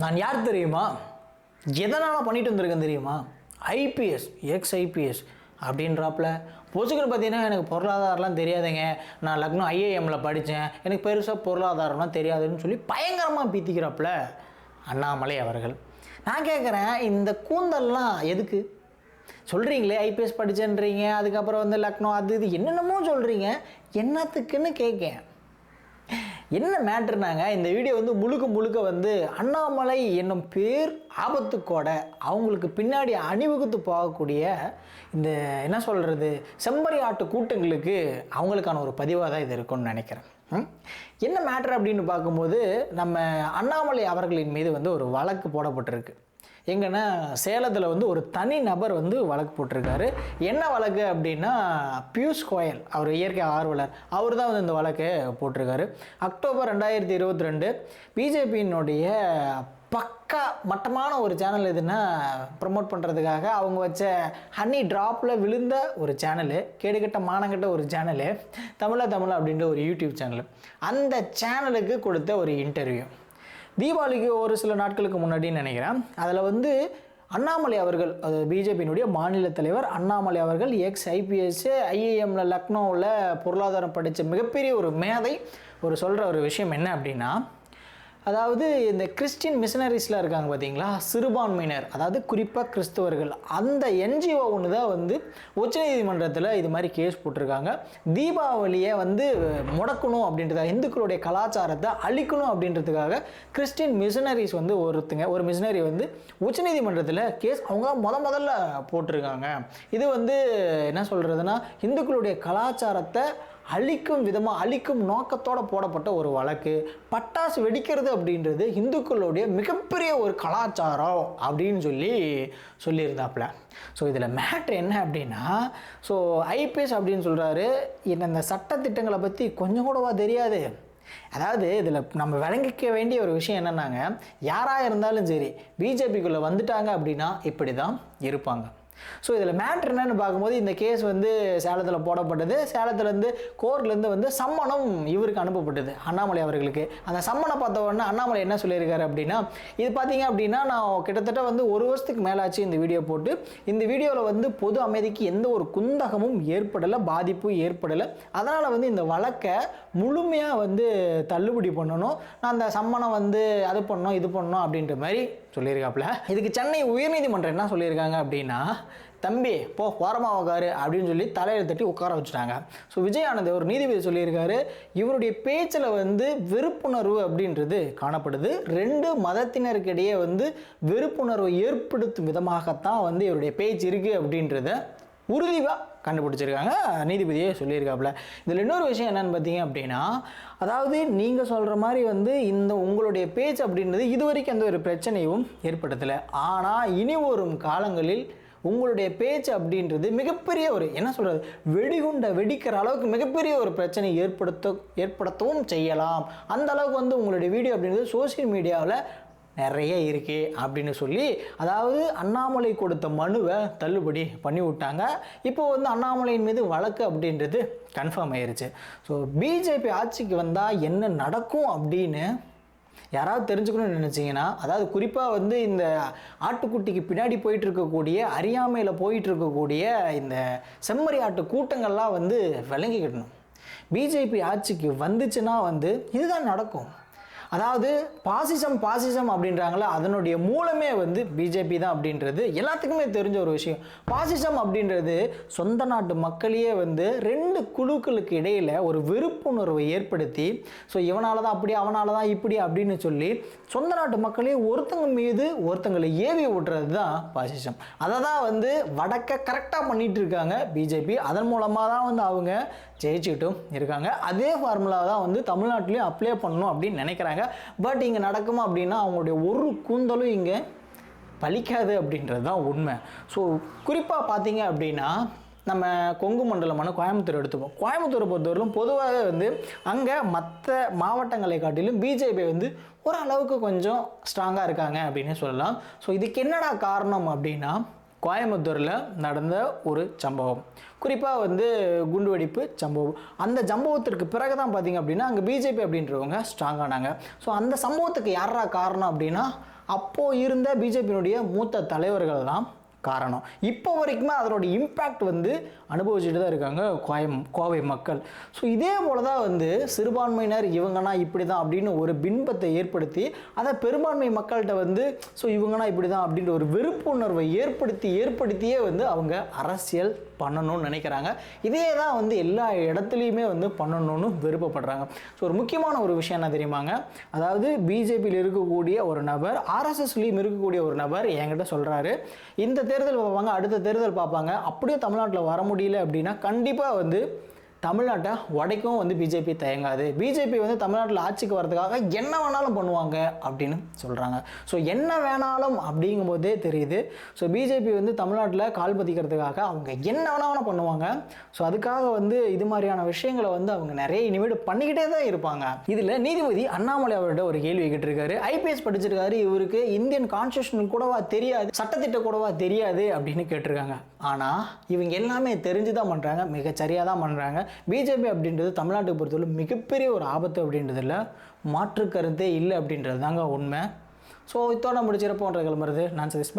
நான் யார் தெரியுமா? எதனால் பண்ணிட்டு வந்திருக்கேன் தெரியுமா? ஐபிஎஸ் எக்ஸ் ஐபிஎஸ் அப்படின்றாப்புல. பொசுக்குன்னு பார்த்தீங்கன்னா எனக்கு பொருளாதாரம்லாம் தெரியாதுங்க. நான் லக்னோ ஐஏஎம்மில் படித்தேன். எனக்கு பெருசாக பொருளாதாரம்லாம் தெரியாதுன்னு சொல்லி பயங்கரமாக பீத்திக்கிறாப்புல அண்ணாமலை அவர்கள். நான் கேட்குறேன் இந்த கூந்தல்லாம் எதுக்கு? சொல்கிறீங்களே ஐபிஎஸ் படிச்சேன்றீங்க அதுக்கப்புறம் வந்து லக்னோ அது இது என்னென்னமோ சொல்கிறீங்க என்னத்துக்குன்னு கேட்கேன். என்ன மேட்ருனாங்க இந்த வீடியோ வந்து முழுக்க முழுக்க வந்து அண்ணாமலை என்னும் பேர் ஆபத்துக்கோட அவங்களுக்கு பின்னாடி அணிவகுத்து போகக்கூடிய இந்த என்ன சொல்கிறது செம்பரி ஆட்டு கூட்டங்களுக்கு அவங்களுக்கான ஒரு பதிவாக தான் இது இருக்கும்னு நினைக்கிறேன். என்ன மேட்ரு அப்படின்னு பார்க்கும்போது நம்ம அண்ணாமலை அவர்களின் மீது வந்து ஒரு வழக்கு போடப்பட்டிருக்கு. எங்கன்னா சேலத்தில் வந்து ஒரு தனி நபர் வந்து வழக்கு போட்டிருக்காரு. என்ன வழக்கு அப்படின்னா பியூஷ் கோயல் அவர் இயற்கை ஆர்வலர் அவர் தான் வந்து இந்த வழக்கை போட்டிருக்காரு. அக்டோபர் ரெண்டாயிரத்தி இருபத்தி ரெண்டு பிஜேபியினுடைய பக்கா மட்டமான ஒரு சேனல் எதுன்னா ப்ரமோட் பண்ணுறதுக்காக அவங்க வச்ச ஹனி ட்ராப்பில் விழுந்த ஒரு சேனலு கேடுகட்ட மானங்கட்ட ஒரு சேனலு தமிழா தமிழா அப்படின்ற ஒரு யூடியூப் சேனல். அந்த சேனலுக்கு கொடுத்த ஒரு இன்டர்வியூ தீபாவளிக்கு ஒரு சில நாட்களுக்கு முன்னாடின்னு நினைக்கிறேன். அதில் வந்து அண்ணாமலை அவர்கள் அது பிஜேபியினுடைய மாநில தலைவர் அண்ணாமலை அவர்கள் எக்ஸ் ஐபிஎஸ் ஐஏஎம்ல லக்னோவில் பொருளாதாரம் படித்த மிகப்பெரிய ஒரு மேதை ஒரு சொல்கிற ஒரு விஷயம் என்ன அப்படின்னா அதாவது இந்த கிறிஸ்டின் மிஷனரிஸில் இருக்காங்க பார்த்தீங்களா? சிறுபான்மையினர். அதாவது குறிப்பாக கிறிஸ்தவர்கள். அந்த என்ஜிஓ ஒன்று தான் வந்து உச்சநீதிமன்றத்தில் இது மாதிரி கேஸ் போட்டிருக்காங்க. தீபாவளியை வந்து முடக்கணும் அப்படின்றதாக இந்துக்களுடைய கலாச்சாரத்தை அழிக்கணும் அப்படின்றதுக்காக கிறிஸ்டின் மிஷனரிஸ் வந்து ஒருத்தங்க ஒரு மிஷனரி வந்து உச்சநீதிமன்றத்தில் கேஸ் அவங்க முத முதல்ல போட்டிருக்காங்க. இது வந்து என்ன சொல்கிறதுனா இந்துக்களுடைய கலாச்சாரத்தை அழிக்கும் விதமாக அழிக்கும் நோக்கத்தோடு போடப்பட்ட ஒரு வழக்கு. பட்டாசு வெடிக்கிறது அப்படின்றது இந்துக்களுடைய மிகப்பெரிய ஒரு கலாச்சாரம் அப்படின்னு சொல்லி சொல்லியிருந்தாப்புல. ஸோ இதில் மேட்ரு என்ன அப்படின்னா ஸோ ஐபிஎஸ் அப்படின்னு சொல்கிறாரு என்ன இந்த சட்டத்திட்டங்களை பற்றி கொஞ்சம் கூடவா தெரியாது? அதாவது இதில் நம்ம விளங்கிக்க வேண்டிய ஒரு விஷயம் என்னன்னாங்க யாராக இருந்தாலும் சரி பிஜேபிக்குள்ளே வந்துட்டாங்க அப்படின்னா இப்படி தான் இருப்பாங்க. ஸோ இதில் மேட்ரு என்னன்னு பார்க்கும்போது இந்த கேஸ் வந்து சேலத்தில் போடப்பட்டது. சேலத்துலேருந்து கோர்ட்லேருந்து வந்து சம்மனம் இவருக்கு அனுப்பப்பட்டது அண்ணாமலை அவர்களுக்கு. அந்த சம்மனை பார்த்த உடனே அண்ணாமலை என்ன சொல்லியிருக்காரு அப்படின்னா இது பார்த்தீங்க அப்படின்னா நான் கிட்டத்தட்ட வந்து ஒரு வருஷத்துக்கு மேலாச்சு இந்த வீடியோ போட்டு. இந்த வீடியோவில் வந்து பொது அமைதிக்கு எந்த ஒரு குந்தகமும் ஏற்படலை பாதிப்பும் ஏற்படலை. அதனால் வந்து இந்த வழக்கை முழுமையாக வந்து தள்ளுபடி பண்ணணும். நான் அந்த சம்மணம் வந்து அது பண்ணணும் இது பண்ணணும் அப்படின்ற மாதிரி சொல்லியிருக்காப்புல. இதுக்கு சென்னை உயர்நீதிமன்றம் என்ன சொல்லியிருக்காங்க அப்படின்னா தம்பி போ ஓரமாக உட்காரு அப்படின்னு சொல்லி தலையில் தட்டி உட்கார வச்சுட்டாங்க. ஸோ விஜய் ஆனந்த் ஒரு நீதிபதி சொல்லியிருக்காரு இவருடைய பேச்சில் வந்து வெறுப்புணர்வு அப்படின்றது காணப்படுது. ரெண்டு மதத்தினருக்கிடையே வந்து வெறுப்புணர்வை ஏற்படுத்தும் விதமாகத்தான் வந்து இவருடைய பேச்சு இருக்குது அப்படின்றத உறுதிவாக கண்டுபிடிச்சிருக்காங்க நீதிபதியே சொல்லியிருக்காப்புல. இதில் இன்னொரு விஷயம் என்னென்னு பார்த்தீங்க அப்படின்னா அதாவது நீங்கள் சொல்கிற மாதிரி வந்து இந்த உங்களுடைய பேச்சு அப்படின்றது இதுவரைக்கும் எந்த ஒரு பிரச்சனையும் ஏற்படுத்தலை. ஆனால் இனி வரும் காலங்களில் உங்களுடைய பேச்சு அப்படின்றது மிகப்பெரிய ஒரு என்ன சொல்கிறது வெடிகுண்டை வெடிக்கிற அளவுக்கு மிகப்பெரிய ஒரு பிரச்சனை ஏற்படுத்த ஏற்படுத்தவும் செய்யலாம். அந்த அளவுக்கு வந்து உங்களுடைய வீடியோ அப்படின்றது சோஷியல் மீடியாவில் நிறைய இருக்குது அப்படின்னு சொல்லி அதாவது அண்ணாமலை கொடுத்த மனுவை தள்ளுபடி பண்ணி விட்டாங்க. இப்போ வந்து அண்ணாமலையின் மீது வழக்கு அப்படின்றது கன்ஃபார்ம் ஆயிருச்சு. ஸோ பிஜேபி ஆட்சிக்கு வந்தால் என்ன நடக்கும் அப்படின்னு யாராவது தெரிஞ்சுக்கணும்னு நினச்சிங்கன்னா அதாவது குறிப்பாக வந்து இந்த ஆட்டுக்குட்டிக்கு பின்னாடி போயிட்டு இருக்கக்கூடிய அறியாமையில் போயிட்டு இருக்கக்கூடிய இந்த செம்மறி ஆட்டு கூட்டங்கள்லாம் வந்து விளங்கிக்கிடணும். பிஜேபி ஆட்சிக்கு வந்துச்சுன்னா வந்து இதுதான் நடக்கும். அதாவது பாசிசம் பாசிசம் அப்படின்றாங்கள அதனுடைய மூலமே வந்து பிஜேபி தான் அப்படின்றது எல்லாத்துக்குமே தெரிஞ்ச ஒரு விஷயம். பாசிசம் அப்படின்றது சொந்த நாட்டு மக்களையே வந்து ரெண்டு குழுக்களுக்கு இடையில் ஒரு வெறுப்புணர்வை ஏற்படுத்தி ஸோ இவனால தான் அப்படி அவனால தான் இப்படி அப்படின்னு சொல்லி சொந்த நாட்டு மக்களே ஒருத்தங்க மீது ஒருத்தங்களை ஏவி விட்டுறது தான் பாசிசம். அதை தான் வந்து வடக்க கரெக்டாக பண்ணிட்டு இருக்காங்க பிஜேபி. அதன் மூலமாக தான் வந்து அவங்க ஜெயிச்சுக்கிட்டும் இருக்காங்க. அதே ஃபார்முலா தான் வந்து தமிழ்நாட்டிலையும் அப்ளை பண்ணணும் அப்படின்னு நினைக்கிறாங்க. பட் இங்கே நடக்குமா அப்படின்னா அவங்களுடைய ஒரு கூந்தலும் இங்கே பலிக்காது அப்படின்றது தான் உண்மை. ஸோ குறிப்பாக பார்த்தீங்க அப்படின்னா நம்ம கொங்கு மண்டலமான கோயம்புத்தூர் எடுத்துப்போம். கோயம்புத்தூரை பொறுத்தவரையிலும் பொதுவாக வந்து அங்கே மற்ற மாவட்டங்களை காட்டிலும் பிஜேபி வந்து ஓரளவுக்கு கொஞ்சம் ஸ்ட்ராங்காக இருக்காங்க அப்படின்னு சொல்லலாம். ஸோ இதுக்கு என்னடா காரணம் அப்படின்னா கோயம்புத்தூரில் நடந்த ஒரு சம்பவம். குறிப்பாக வந்து குண்டுவெடிப்பு சம்பவம். அந்த சம்பவத்திற்கு பிறகு தான் பார்த்தீங்க அப்படின்னா அங்கே பிஜேபி அப்படின்றவங்க ஸ்ட்ராங்கானாங்க ஸோ அந்த சம்பவத்துக்கு யாரா காரணம் அப்படின்னா அப்போது இருந்த பிஜேபியினுடைய மூத்த தலைவர்கள் தான் காரணம். இப்போ வரைக்குமே அதனோட இம்பேக்ட் வந்து அனுபவிச்சுட்டு தான் இருக்காங்க கோயம் கோவை மக்கள். ஸோ இதே போல தான் வந்து சிறுபான்மையினர் இவங்கன்னா இப்படி தான் அப்படின்னு ஒரு பின்பத்தை ஏற்படுத்தி அதை பெரும்பான்மை மக்கள்கிட்ட வந்து ஸோ இவங்கன்னா இப்படி தான் அப்படின்ற ஒரு வெறுப்புணர்வை ஏற்படுத்தி ஏற்படுத்தியே வந்து அவங்க அரசியல் பண்ணணும்னு நினைக்கிறாங்க. இதே தான் வந்து எல்லா இடத்துலையுமே வந்து பண்ணணும்னு விருப்பப்படுறாங்க. ஸோ ஒரு முக்கியமான ஒரு விஷயம் என்ன தெரியுமாங்க? அதாவது பிஜேபியில் இருக்கக்கூடிய ஒரு நபர் ஆர்எஸ்எஸ்லேயும் இருக்கக்கூடிய ஒரு நபர் என்கிட்ட சொல்கிறாரு இந்த தேர்தல் பார்ப்பாங்க அடுத்த தேர்தல் பார்ப்பாங்க. அப்படியே தமிழ்நாட்டில் வர முடியல அப்படின்னா கண்டிப்பாக வந்து தமிழ்நாட்டை உடைக்கவும் வந்து பிஜேபி தயங்காது. பிஜேபி வந்து தமிழ்நாட்டில் ஆட்சிக்கு வரதுக்காக என்ன வேணாலும் பண்ணுவாங்க அப்படின்னு சொல்கிறாங்க ஸோ என்ன வேணாலும் அப்படிங்கும்போதே தெரியுது. ஸோ பிஜேபி வந்து தமிழ்நாட்டில் கால் பதிக்கிறதுக்காக அவங்க என்ன வேணாலும் பண்ணுவாங்க. ஸோ அதுக்காக வந்து இது மாதிரியான விஷயங்களை வந்து அவங்க நிறைய இனிமேல் பண்ணிக்கிட்டே தான் இருப்பாங்க. இதில் நீதிபதி அண்ணாமலை அவர்கிட்ட ஒரு கேள்வி கேட்டிருக்காரு. ஐபிஎஸ் படிச்சிருக்காரு. இவருக்கு இந்தியன் கான்ஸ்டியூஷன் கூடவா தெரியாது சட்டத்திட்ட கூடவா தெரியாது அப்படின்னு கேட்டிருக்காங்க. ஆனால் இவங்க எல்லாமே தெரிஞ்சு தான் பண்ணுறாங்க மிகச்சரியாக தான் பண்ணுறாங்க பிஜேபி அப்படின்றது தமிழ்நாட்டை பொறுத்தவரை மிகப்பெரிய ஒரு ஆபத்து அப்படின்றதுல மாற்று கருத்தே இல்லை அப்படின்றது தாங்க உண்மை. ஸோ இத்தோட முடிச்சிருப்போன்ற கிளம்புறது. நான் சதீஷ்மா.